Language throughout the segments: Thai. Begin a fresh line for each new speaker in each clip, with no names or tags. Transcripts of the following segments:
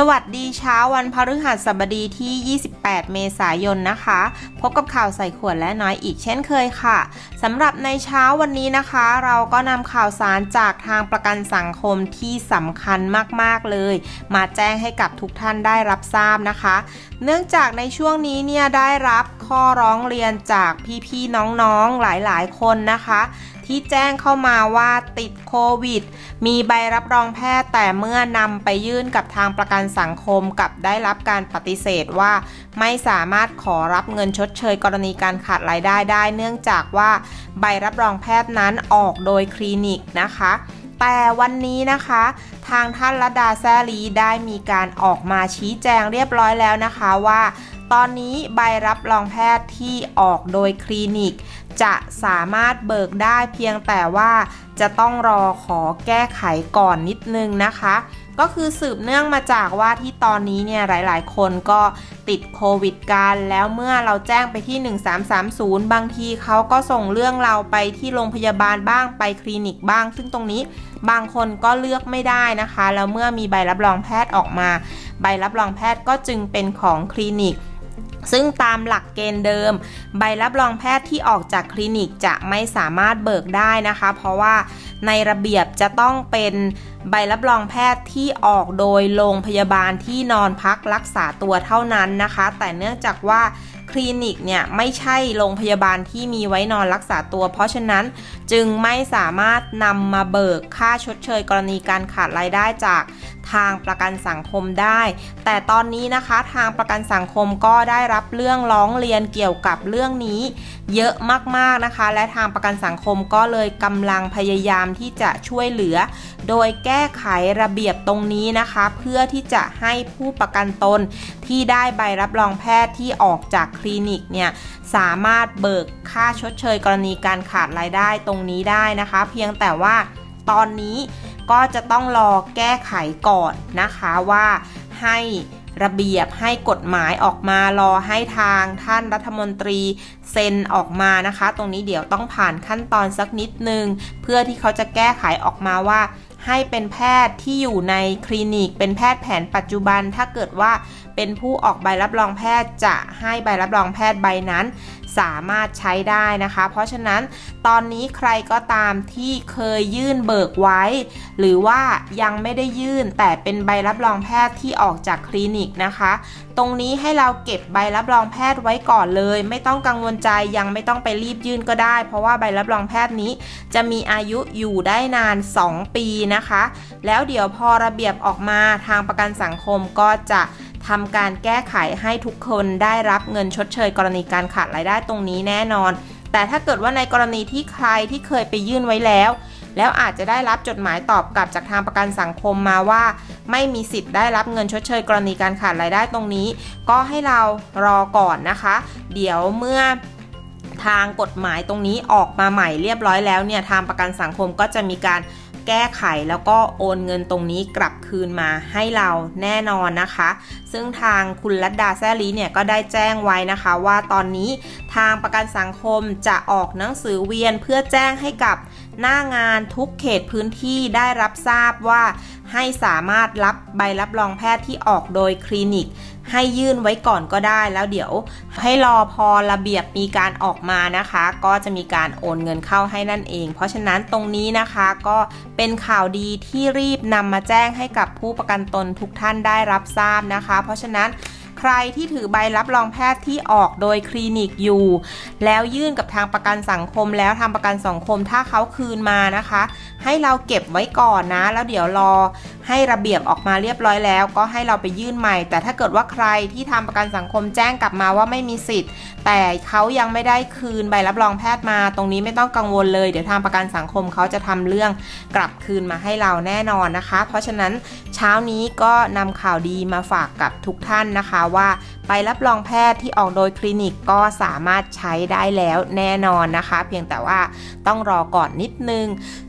สวัสดีเช้าวันพฤหัสบดีที่ 28 เมษายนนะคะ พบกับข่าวใส่ขวดและน้อยอีกเช่นเคยค่ะสำหรับในเช้าวันนี้นะคะ เราก็นำข่าวสารจากทางประกันสังคมที่สำคัญมากๆเลย มาแจ้งให้กับทุกท่านได้รับทราบนะคะ เนื่องจากในช่วงนี้เนี่ยได้รับข้อร้องเรียนจากพี่ๆน้องๆหลายๆคนนะคะที่แจ้งเข้ามาว่าติดโควิด มีใบรับรองแพทย์แต่เมื่อนำไปยื่นกับทางประกันสังคมกับได้รับการปฏิเสธว่า ไม่สามารถขอรับเงินชดเชยกรณีการขาดรายได้ได้ เนื่องจากว่าใบรับรองแพทย์นั้นออกโดยคลินิกนะคะแต่วันนี้นะคะ ทางท่านรัดดาแซลีได้มีการออกมาชี้แจงเรียบร้อยแล้วนะคะว่า ตอนนี้ใบรับรองแพทย์ที่ออกโดยคลินิก จะสามารถเบิกได้เพียงแต่ว่าจะต้องรอขอแก้ไขก่อนนิดนึงนะคะ ก็คือสืบเนื่องมาจากว่าที่ตอนนี้เนี่ยหลายๆ คนก็ติดโควิดกัน แล้วเมื่อเราแจ้งไปที่ 1330 บางทีเขาก็ส่งเรื่องเราไปที่โรงพยาบาลบ้างไปคลินิกบ้าง ซึ่งตรงนี้บางคนก็เลือกไม่ได้นะคะ แล้วเมื่อมีใบรับรองแพทย์ออกมา ใบรับรองแพทย์ก็จึงเป็นของคลินิกซึ่งตามหลักเกณฑ์เดิม ใบรับรองแพทย์ที่ออกจากคลินิกจะไม่สามารถเบิกได้นะคะ เพราะว่าในระเบียบจะต้องเป็น ใบรับรองแพทย์ที่ออกโดยโรงพยาบาลที่นอนพักรักษาตัวเท่านั้นนะคะ แต่เนื่องจากว่าคลินิกเนี่ยไม่ใช่โรงพยาบาลที่มีไว้นอนรักษาตัว เพราะฉะนั้นจึงไม่สามารถนำมาเบิกค่าชดเชยกรณีการขาดรายได้จากทางประกันสังคมได้ แต่ตอนนี้นะคะทางประกันสังคมก็ได้รับเรื่องร้องเรียนเกี่ยวกับเรื่องนี้ เยอะมากๆนะคะ และทางประกันสังคมก็เลยกำลังพยายามที่จะช่วยเหลือ โดยแก้ก้ไขระเบียบตรงนี้นะคะ เพื่อที่จะให้ผู้ประกันตนที่ได้ใบรับรองแพทย์ที่ออกจากคลินิกเนี่ยสามารถเบิกค่าชดเชยกรณีการขาดรายได้ตรงนี้ได้นะคะ เพียงแต่ว่าตอนนี้ก็จะต้องรอแก้ไขก่อนนะคะว่าให้ระเบียบให้กฎหมายออกมารอให้ทางท่านรัฐมนตรีเซ็นออกมานะคะ ตรงนี้เดี๋ยวต้องผ่านขั้นตอนสักนิดนึง เพื่อที่เขาจะแก้ไขออกมาว่าให้เป็นแพทย์ที่อยู่ในคลินิก เป็นแพทย์แผนปัจจุบัน ถ้าเกิดว่าเป็นผู้ออกใบรับรองแพทย์จะให้ใบรับรองแพทย์ใบนั้น สามารถใช้ได้นะคะ เพราะฉะนั้นตอนนี้ใครก็ตามที่เคยยื่นเบิกไว้ หรือว่ายังไม่ได้ยื่นแต่เป็นใบรับรองแพทย์ที่ออกจากคลินิกนะคะ ตรงนี้ให้เราเก็บใบรับรองแพทย์ไว้ก่อนเลย ไม่ต้องกังวลใจยังไม่ต้องไปรีบยื่นก็ได้ เพราะว่าใบรับรองแพทย์นี้ จะมีอายุอยู่ได้นาน 2 ปีนะนะคะ แล้วเดี๋ยวพอระเบียบออกมาทางประกันสังคมก็จะทำการแก้ไขให้ทุกคนได้รับเงินชดเชยกรณีการขาดรายได้ตรงนี้แน่นอน แต่ถ้าเกิดว่าในกรณีที่ใครที่เคยไปยื่นไว้แล้ว แล้วอาจจะได้รับจดหมายตอบกลับจากทางประกันสังคมมาว่า ไม่มีสิทธิ์ได้รับเงินชดเชยกรณีการขาดรายได้ตรงนี้ ก็ให้เรารอก่อนนะคะ เดี๋ยวเมื่อทางกฎหมายตรงนี้ออกมาใหม่เรียบร้อยแล้วเนี่ยทางประกันสังคมก็จะมีการ แก้ไขแล้วก็โอนเงินตรงนี้กลับคืนมาให้เราแน่นอนนะคะ ซึ่งทางคุณรัตดาแซลีเนี่ยก็ได้แจ้งไว้นะคะว่าตอนนี้ทางประกันสังคมจะออกหนังสือเวียนเพื่อแจ้งให้กับหน้างานทุกเขตพื้นที่ได้รับทราบว่า ให้สามารถรับใบรับรองแพทย์ที่ออกโดยคลินิก ให้ยื่นไว้ก่อนก็ได้แล้วเดี๋ยว ให้รอพอระเบียบมีการออกมานะคะ ก็จะมีการโอนเงินเข้าให้นั่นเอง เพราะฉะนั้นตรงนี้นะคะก็เป็นข่าวดีที่รีบนำมาแจ้งให้กับผู้ประกันตนทุกท่านได้รับทราบนะคะ เพราะฉะนั้น ใครที่ถือใบรับรองแพทย์ที่ออกโดยคลินิกอยู่ แล้วยื่นกับทางประกันสังคมแล้วทางประกันสังคมถ้าเขาคืนมานะคะ ให้เราเก็บไว้ก่อนนะ แล้วเดี๋ยวรอให้ระเบียบออกมาเรียบร้อยแล้ว ก็ให้เราไปยื่นใหม่ แต่ถ้าเกิดว่าใครที่ทำประกันสังคมแจ้งกลับมาว่าไม่มีสิทธิ์ แต่เขายังไม่ได้คืนใบรับรองแพทย์มา ตรงนี้ไม่ต้องกังวลเลย เดี๋ยวทางประกันสังคมเขาจะทำเรื่องกลับคืนมาให้เราแน่นอนนะคะ เพราะฉะนั้นเช้านี้ก็นำข่าวดีมาฝากกับทุกท่านนะคะว่า ไปรับรองแพทย์ที่ออกโดยคลินิกก็สามารถใช้ได้แล้วแน่นอนนะคะ เพียงแต่ว่าต้องรอก่อนนิดนึง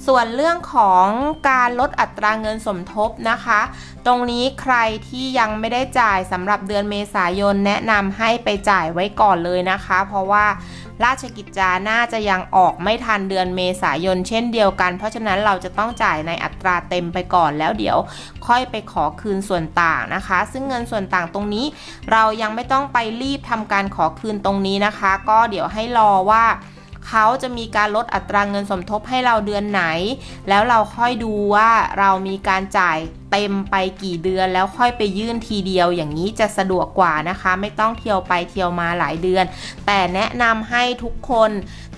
ส่วนเรื่องของการลดอัตราเงินสมทบนะคะ ตรงนี้ใครที่ยังไม่ได้จ่ายสำหรับเดือนเมษายนแนะนำให้ไปจ่ายไว้ก่อนเลยนะคะ เพราะว่า ราชกิจจาน่าจะยังออกไม่ทันเดือนเมษายนเช่นเดียวกัน เพราะฉะนั้นเราจะต้องจ่ายในอัตราเต็มไปก่อนแล้วเดี๋ยวค่อยไปขอคืนส่วนต่างนะคะ ซึ่งเงินส่วนต่างตรงนี้ เรายังไม่ต้องไปรีบทำการขอคืนตรงนี้นะคะ ก็เดี๋ยวให้รอว่าเขาจะมีการลดอัตราเงินสมทบให้เราเดือนไหน แล้วเราค่อยดูว่าเรามีการจ่าย เต็มไปกี่เดือนแล้วค่อยไปยื่นทีเดียวอย่างนี้จะสะดวกกว่านะคะ ไม่ต้องเที่ยวไปเที่ยวมาหลายเดือน แต่แนะนำให้ทุกคน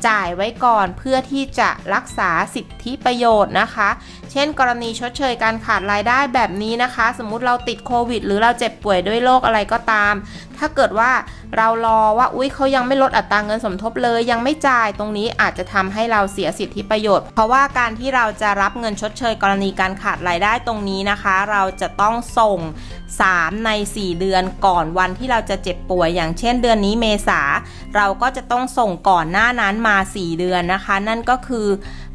จ่ายไว้ก่อนเพื่อที่จะรักษาสิทธิประโยชน์นะคะ เช่น กรณีชดเชยการขาดรายได้แบบนี้นะคะ สมมุติเราติดโควิด หรือเราเจ็บป่วยด้วยโรคอะไรก็ตาม ถ้าเกิดว่าเรารอว่าอุ้ยเขายังไม่ลดอัตราเงินสมทบเลย ยังไม่จ่ายตรงนี้อาจจะทำให้เราเสียสิทธิประโยชน์ เพราะว่าการที่เราจะรับเงินชดเชย กรณีการขาดรายได้ตรงนี้นะนะคะ เราจะต้องส่ง 3 ใน 4 เดือนก่อนวันที่เราจะเจ็บป่วย อย่างเช่นเดือนนี้เมษา เราก็จะต้องส่งก่อนหน้านั้นมา 4 เดือนนะคะ นั่นก็คือ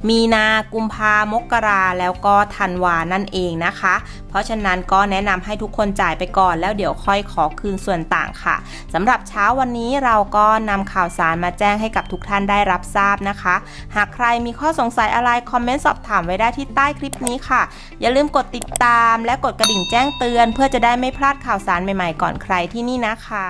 มีนากุมภามกราแล้วก็ธันวานั่นเองนะคะ เพราะฉะนั้นก็แนะนำให้ทุกคนจ่ายไปก่อน แล้วเดี๋ยวค่อยขอคืนส่วนต่างค่ะสำหรับเช้าวันนี้เราก็นำข่าวสารมาแจ้งให้กับทุกท่านได้รับทราบนะคะ หากใครมีข้อสงสัยอะไรคอมเมนต์สอบถามไว้ได้ที่ใต้คลิปนี้ค่ะ อย่าลืมกดติดตามและกดกระดิ่งแจ้งเตือน เพื่อจะได้ไม่พลาดข่าวสารใหม่ๆก่อนใครที่นี่นะคะ